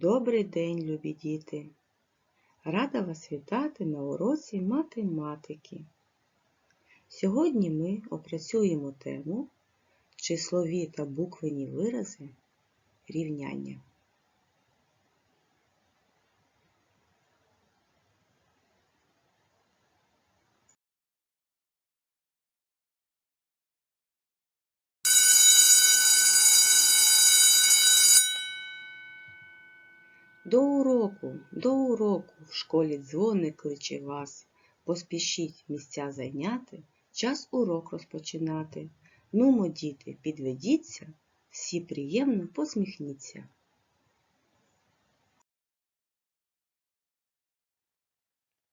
Добрий день, любі діти! Рада вас вітати на уроці математики. Сьогодні ми опрацюємо тему числові та буквені вирази рівняння. До уроку, до уроку в школі дзвоник кличе вас. Поспішіть місця зайняти, час урок розпочинати. Нумо, діти, підведіться, всі приємно посміхніться.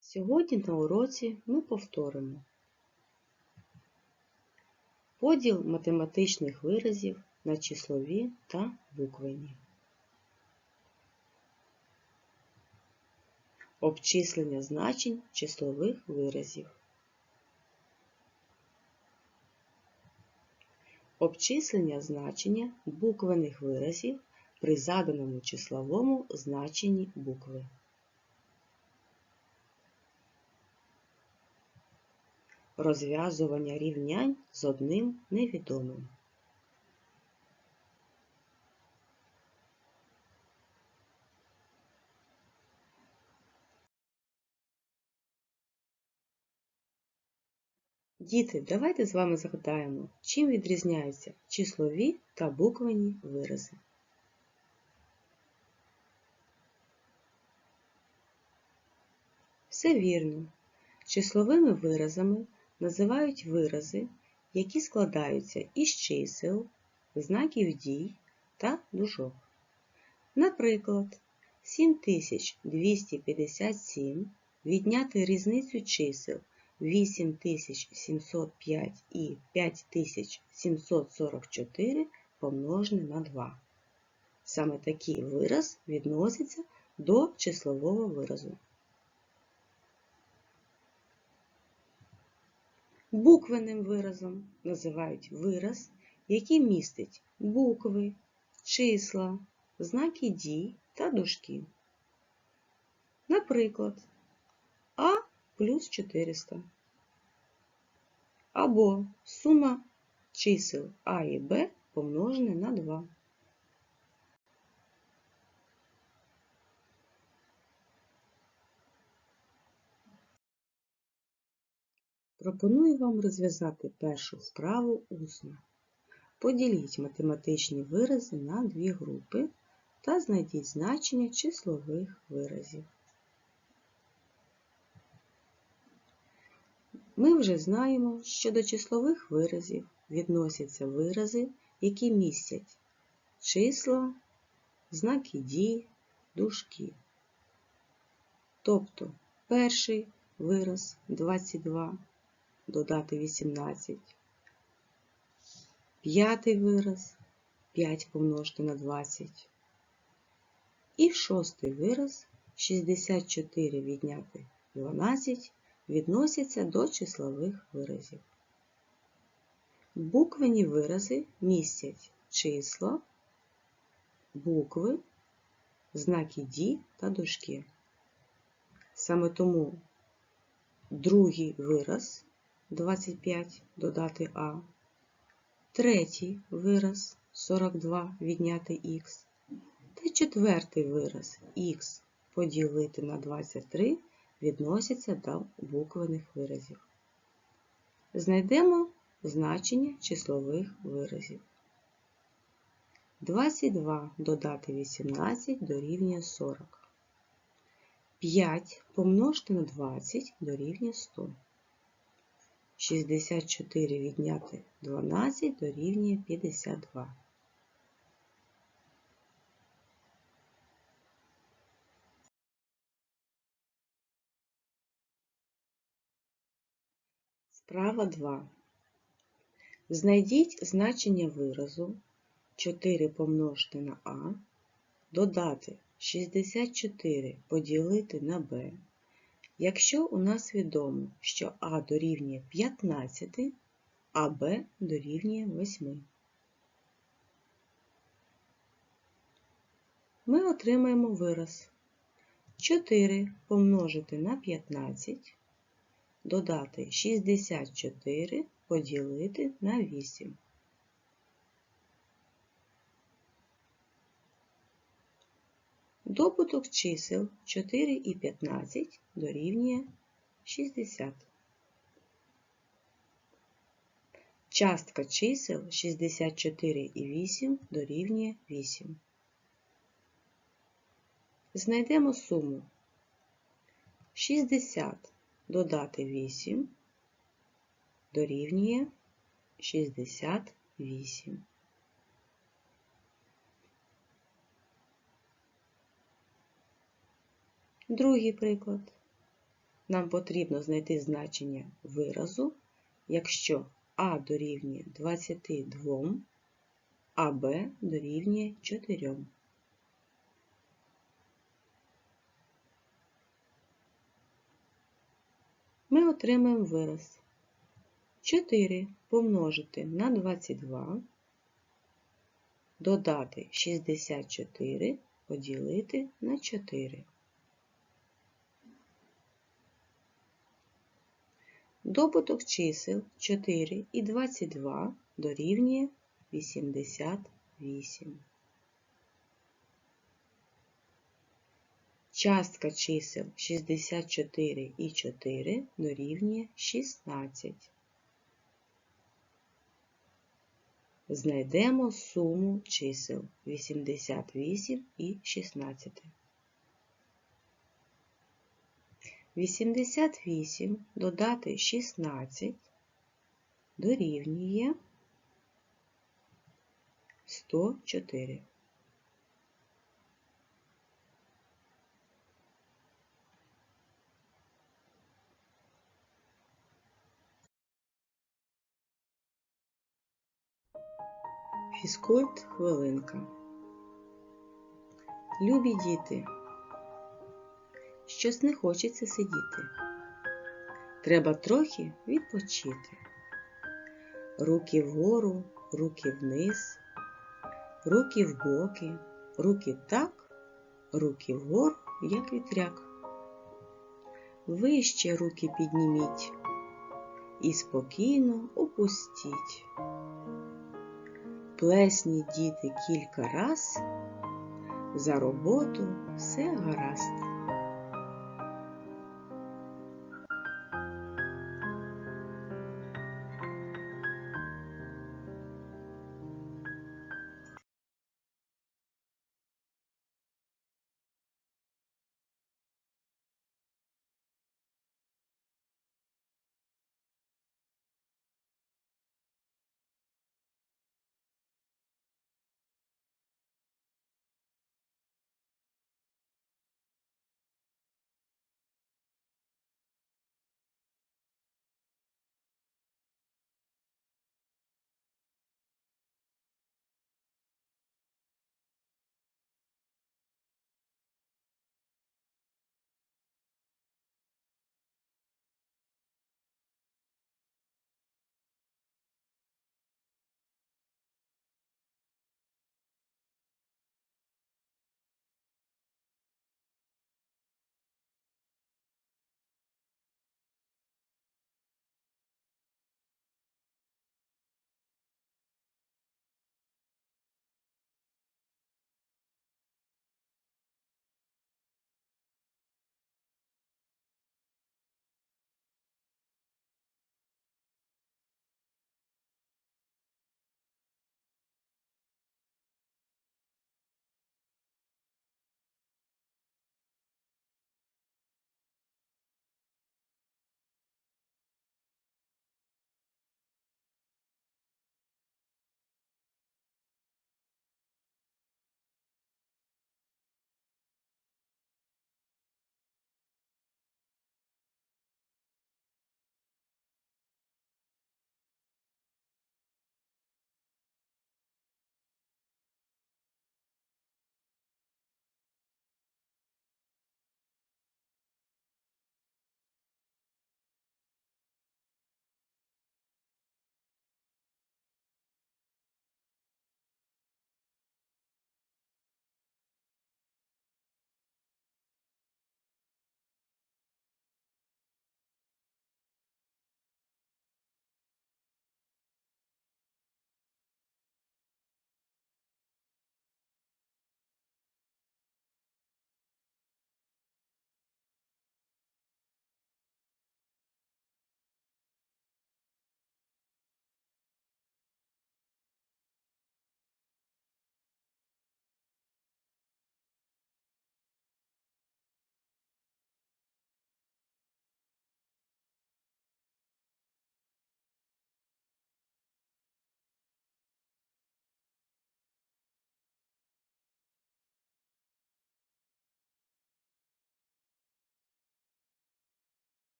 Сьогодні на уроці ми повторимо поділ математичних виразів на числові та буквені. Обчислення значень числових виразів. Обчислення значення буквених виразів при заданому числовому значенні букви. Розв'язування рівнянь з одним невідомим. Діти, давайте з вами згадаємо, чим відрізняються числові та буквені вирази. Все вірно. Числовими виразами називають вирази, які складаються із чисел, знаків дій та дужок. Наприклад, 7257 відняти різницю чисел 8705 і 5744 помножене на 2. Саме такий вираз відноситься до числового виразу. Буквенним виразом називають вираз, який містить букви, числа, знаки дій та дужки. Наприклад, плюс 400. Або сума чисел А і Б помножене на 2. Пропоную вам розв'язати першу вправу усно. Поділіть математичні вирази на дві групи та знайдіть значення числових виразів. Ми вже знаємо, що до числових виразів відносяться вирази, які містять числа, знаки дій, дужки. Тобто перший вираз 22 додати 18, п'ятий вираз 5 помножити на 20. І шостий вираз 64 відняти 12 відносяться до числових виразів. Буквені вирази містять числа, букви, знаки дій та дужки. Саме тому другий вираз 25 додати А, третій вираз 42 відняти Х та четвертий вираз Х поділити на 23 відносяться до буквених виразів. Знайдемо значення числових виразів. 22 додати 18 дорівнює 40. 5 помножити на 20 дорівнює 100. 64 відняти 12 дорівнює 52. Справа 2. Знайдіть значення виразу 4 помножити на А, додати 64 поділити на Б, якщо у нас відомо, що А дорівнює 15, а Б дорівнює 8. ми отримаємо вираз 4 помножити на 15, додати 64 поділити на 8. Добуток чисел 4 і 15 дорівнює 60. Частка чисел 64 і 8 дорівнює 8. Знайдемо суму 60 додати 8 дорівнює 68. Другий приклад. Нам потрібно знайти значення виразу, якщо А дорівнює 22, а Б дорівнює 4. Отримаємо вираз 4 помножити на 22, додати 64 поділити на 4. Добуток чисел 4 і 22 дорівнює 88. Частка чисел 64 і 4 дорівнює 16. Знайдемо суму чисел 88 і 16. 88 додати 16 дорівнює 104. Фізкульт хвилинка. Любі діти. Щось не хочеться сидіти. Треба трохи відпочити. Руки вгору, руки вниз, руки в боки, руки так, руки вгору, як вітряк. Вище руки підніміть і спокійно опустіть. Плесні діти кілька раз, за роботу все гаразд.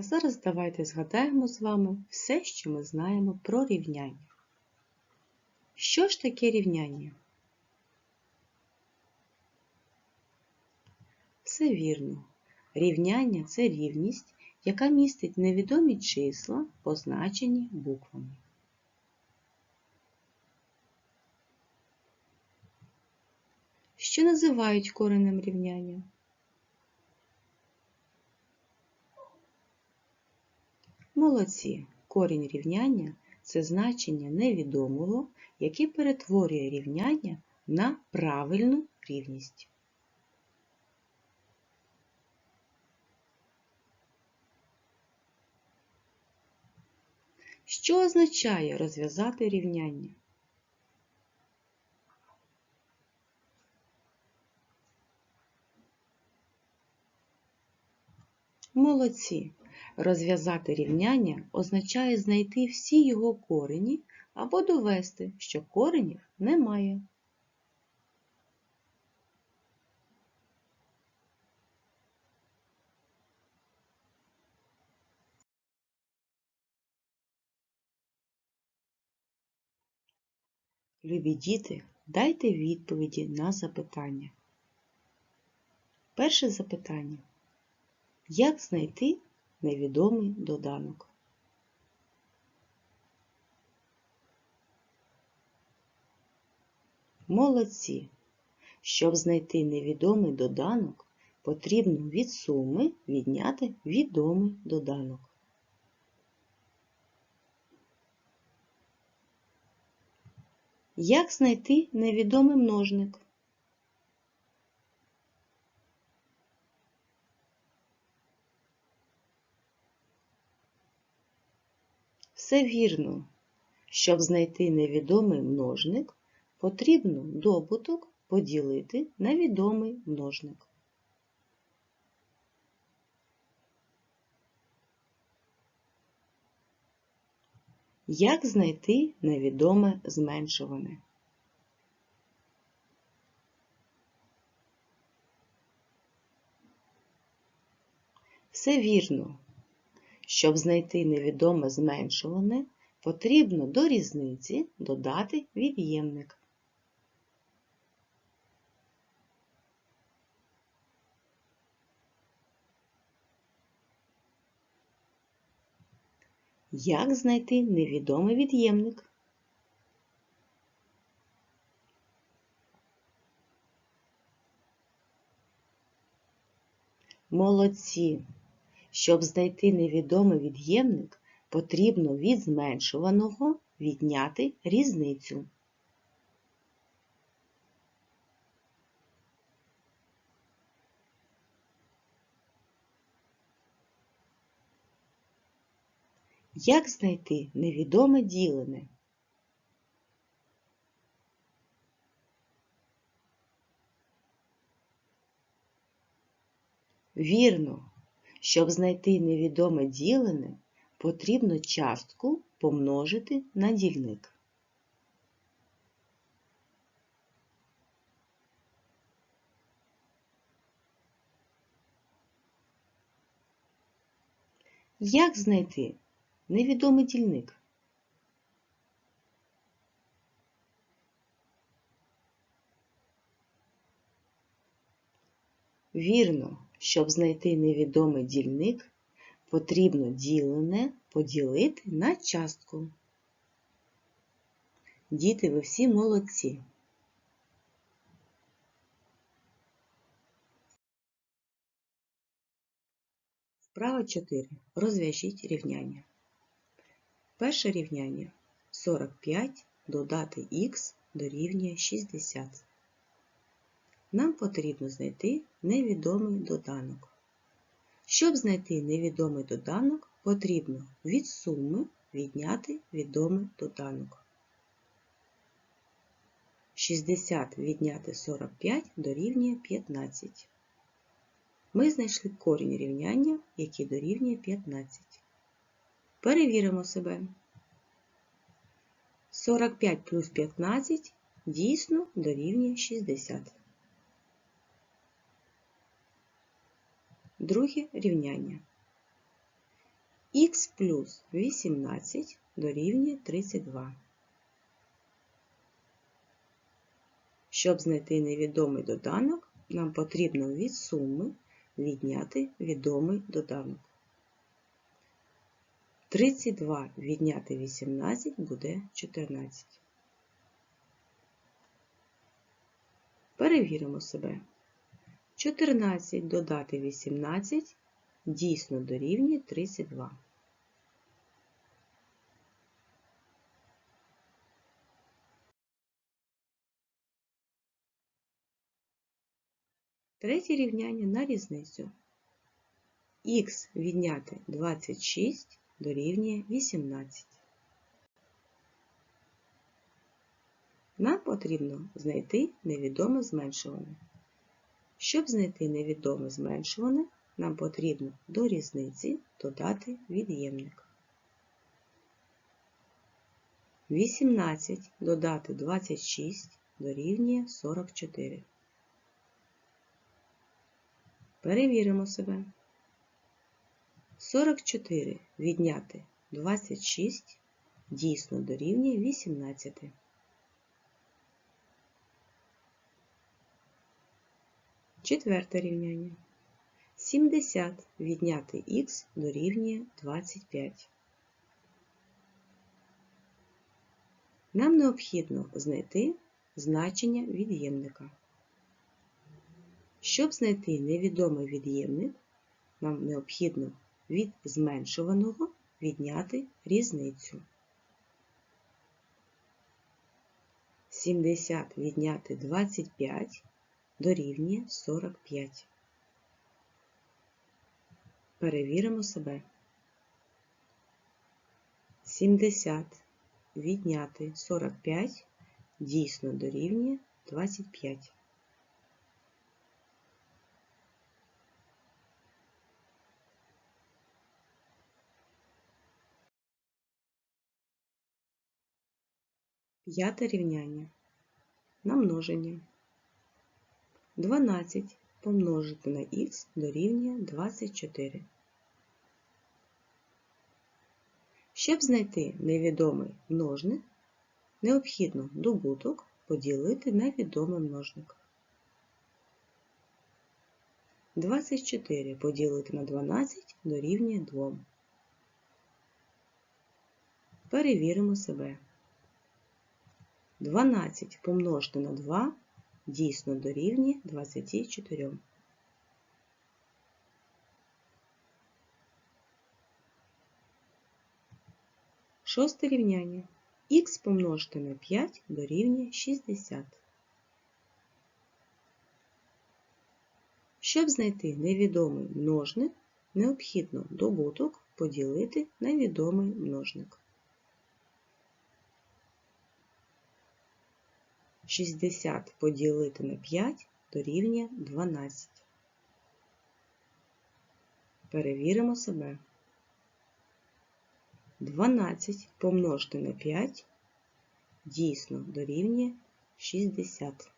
А зараз давайте згадаємо з вами все, що ми знаємо про рівняння. Що ж таке рівняння? Все вірно. Рівняння це рівність, яка містить невідомі числа, позначені буквами. Що називають коренем рівняння? Молодці. Корінь рівняння це значення невідомого, яке перетворює рівняння на правильну рівність. Що означає розв'язати рівняння? Молодці! Розв'язати рівняння означає знайти всі його корені або довести, що коренів немає. Любі діти, дайте відповіді на запитання. Перше запитання. Як знайти невідомий доданок? Молодці! Щоб знайти невідомий доданок, потрібно від суми відняти відомий доданок. Як знайти невідомий множник? Все вірно. Щоб знайти невідомий множник, потрібно добуток поділити на відомий множник. Як знайти невідоме зменшуване? Все вірно. Щоб знайти невідоме зменшуване, потрібно до різниці додати від'ємник. Як знайти невідомий від'ємник? Молодці! Щоб знайти невідомий від'ємник, потрібно від зменшуваного відняти різницю. Як знайти невідоме ділене? Вірно, щоб знайти невідоме ділене, потрібно частку помножити на дільник. Як знайти невідомий дільник? Вірно, щоб знайти невідомий дільник, потрібно ділене поділити на частку. Діти, ви всі молодці. Вправа 4. Розв'яжіть рівняння. Перше рівняння 45 додати х дорівнює 60. Нам потрібно знайти невідомий доданок. Щоб знайти невідомий доданок, потрібно від суми відняти відомий доданок. 60 відняти 45 дорівнює 15. Ми знайшли корінь рівняння, який дорівнює 15. Перевіримо себе. 45 плюс 15 дійсно дорівнює 60. Друге рівняння. х плюс 18 дорівнює 32. Щоб знайти невідомий доданок, нам потрібно від суми відняти відомий доданок. 32 відняти 18 буде 14. Перевіримо себе. 14 додати 18 дійсно дорівнює 32. Третє рівняння на різницю. Х відняти 26 дорівнює 18. Нам потрібно знайти невідоме зменшуване. Щоб знайти невідоме зменшуване, нам потрібно до різниці додати від'ємник. 18 додати 26 дорівнює 44. Перевіримо себе. 44 відняти 26 дійсно дорівнює 18. Четверте рівняння. 70 відняти х дорівнює 25. Нам необхідно знайти значення від'ємника. Щоб знайти невідомий від'ємник, нам необхідно від зменшуваного відняти різницю. 70 відняти 25 дорівнює 45. Перевіримо себе. 70 відняти 45 дійсно дорівнює 25. П'яте рівняння на множення. 12 помножити на х дорівнює 24. Щоб знайти невідомий множник, необхідно добуток поділити на відомий множник. 24 поділити на 12 дорівнює 2. Перевіримо себе. 12 помножити на 2 дійсно дорівнює 24. Шосте рівняння. Х помножити на 5 дорівнює 60. Щоб знайти невідомий множник, необхідно добуток поділити на відомий множник. 60 поділити на 5 дорівнює 12. Перевіримо себе. 12 помножити на 5 дійсно дорівнює 60.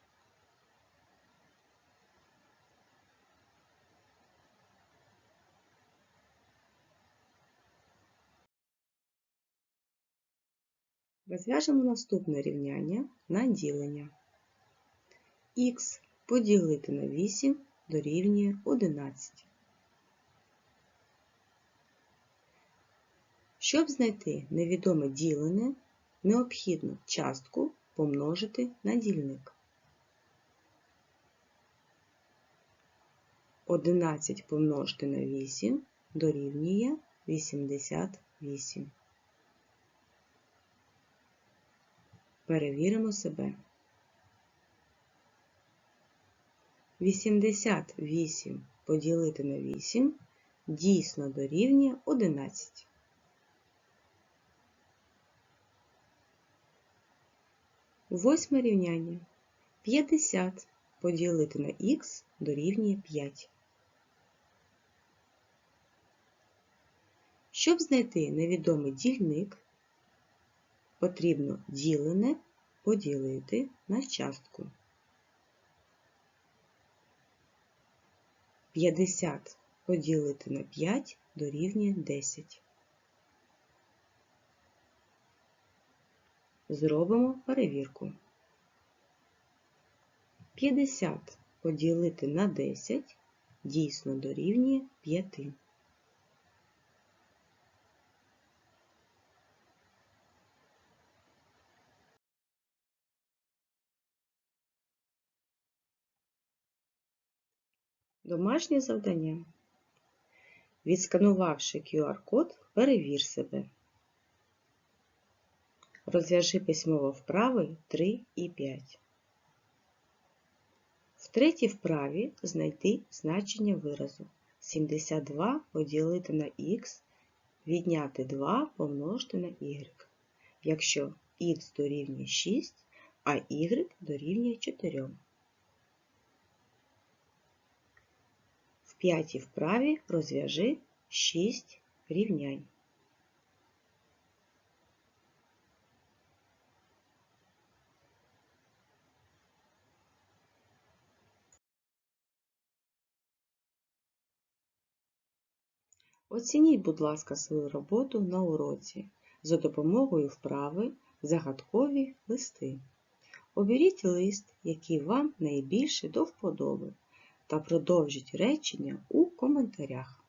Розв'яжемо наступне рівняння на ділення. Х поділити на 8 дорівнює 11. Щоб знайти невідоме ділене, необхідно частку помножити на дільник. 11 помножити на 8 дорівнює 88. Перевіримо себе. 88 поділити на 8 дійсно дорівнює 11. Восьме рівняння. 50 поділити на х дорівнює 5. Щоб знайти невідомий дільник, потрібно ділене поділити на частку. 50 поділити на 5 дорівнює 10. Зробимо перевірку. 50 поділити на 10 дійсно дорівнює 5. Домашнє завдання. Відсканувавши QR-код, перевір себе. Розв'яжи письмово вправи 3 і 5. В третій вправі знайти значення виразу. 72 поділити на х, відняти 2 помножити на y. Якщо х дорівнює 6, а y дорівнює 4. П'ятій вправі розв'яжи 6 рівнянь. Оцініть, будь ласка, свою роботу на уроці за допомогою вправи загадкові листи. Оберіть лист, який вам найбільше до вподоби, та продовжіть речення у коментарях.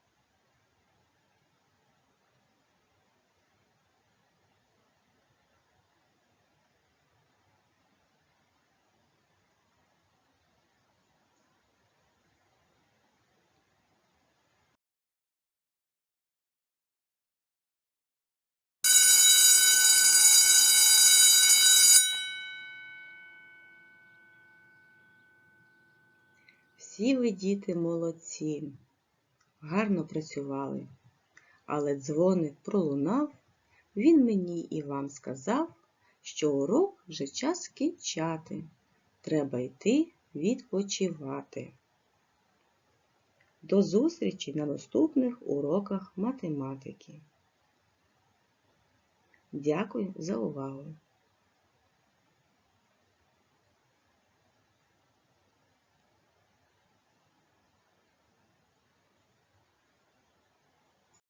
Всі ви діти молодці, гарно працювали, але дзвоник пролунав, він мені і вам сказав, що урок вже час кінчати, треба йти відпочивати. До зустрічі на наступних уроках математики. Дякую за увагу!